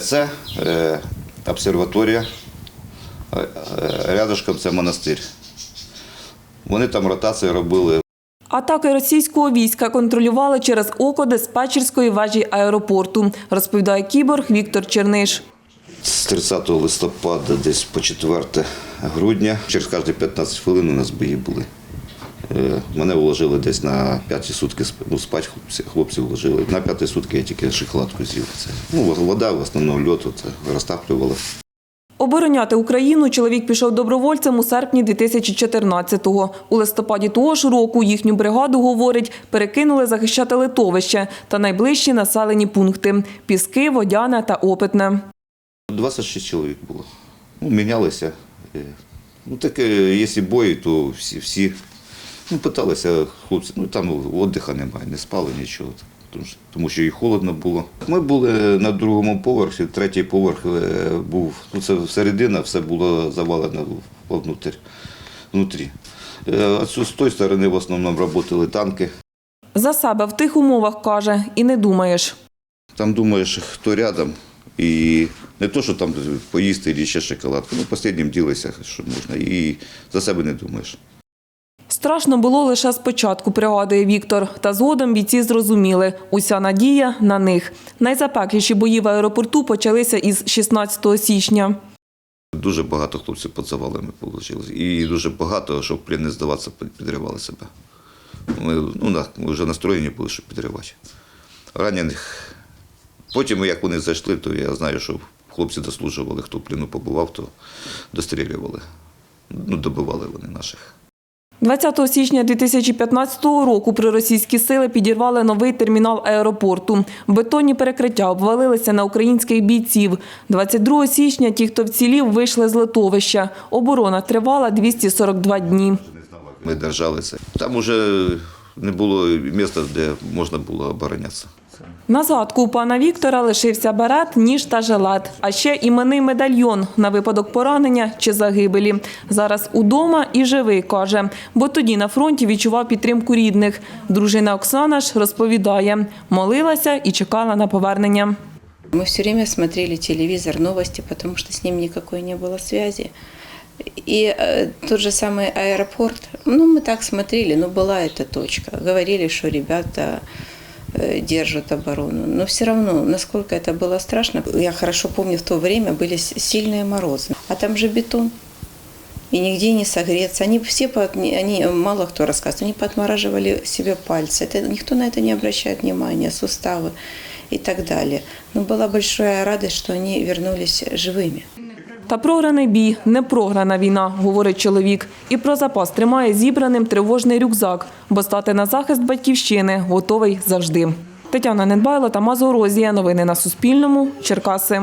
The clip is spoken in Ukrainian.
Це е, обсерваторія, е, е, рядышком це монастир. Вони там ротації робили. Атаки російського війська контролювали через око диспетчерської вежі аеропорту, розповідає кіборг Віктор Черниш. З 30 листопада десь по 4 грудня. Через кожні 15 хвилин у нас бої були. Е, Мене вложили десь на п'яті сутки, ну, спать хлопці, хлопці вложили. На п'яті сутки я тільки шоколадку з'їв. Ну, вода, в основному льот, це розтаплювала. Обороняти Україну чоловік пішов добровольцем у серпні 2014-го. У листопаді того ж року їхню бригаду, говорить, перекинули захищати литовище та найближчі населені пункти – Піски, Водяне та Опитне. 26 чоловік було. Ну, мінялися. Е, Ну, таке, якщо бої, то всі, всі ну, питалися хлопці, ну там віддиха немає, не спали нічого. Тому що, і холодно було. Ми були на другому поверсі, третій поверх е, був, ну це середина, все було завалено вовнутрь, внутрі. Е, А з тої сторони в основному працювали танки. За себе в тих умовах, каже, і не думаєш. Там думаєш, хто рядом, і не то, що там поїсти і ще шоколадку. Ну, останнім ділися, що можна, і за себе не думаєш. Страшно було лише спочатку, пригадує Віктор. Та згодом бійці зрозуміли – уся надія на них. Найзапекліші бої в аеропорту почалися із 16 січня. Дуже багато хлопців під завалами вийшло. І дуже багато, щоб не здаватися, підривали себе. Ми, ну, ми вже настроєні були, щоб підривати. Ранених. Потім, як вони зайшли, то я знаю, що хлопці дослужували, хто в плену побував, то дострілювали. Ну, добивали вони наших. 20 січня 2015 року проросійські сили підірвали новий термінал аеропорту. Бетонні перекриття обвалилися на українських бійців. 22 січня ті, хто вцілів, вийшли з литовища. Оборона тривала 242 дні. Ми держалися. Там уже не було місця, де можна було оборонятися. На згадку у пана Віктора лишився берет, ніж та жилет, а ще іменний медальйон на випадок поранення чи загибелі. Зараз удома і живий, каже, бо тоді на фронті відчував підтримку рідних. Дружина Оксана ж розповідає, молилася і чекала на повернення. Мы все время смотрели телевизор, новости, потому что с ним никакой не было связи. И э, тот же самый аэропорт, ну, мы так смотрели, ну, была эта точка. Говорили, что ребята э, держат оборону. Но все равно, насколько это было страшно, я хорошо помню, в то время были сильные морозы. А там же бетон. И нигде не согреться. Они все, под- они, мало кто рассказывает, они подмораживали себе пальцы. Это, никто на это не обращает внимания, суставы и так далее. Но была большая радость, что они вернулись живыми. Та програний бій не програна війна, говорить чоловік. І про запас тримає зібраним тривожний рюкзак, бо стати на захист батьківщини готовий завжди. Тетяна Недбайло та Розія. Новини на Суспільному. Черкаси.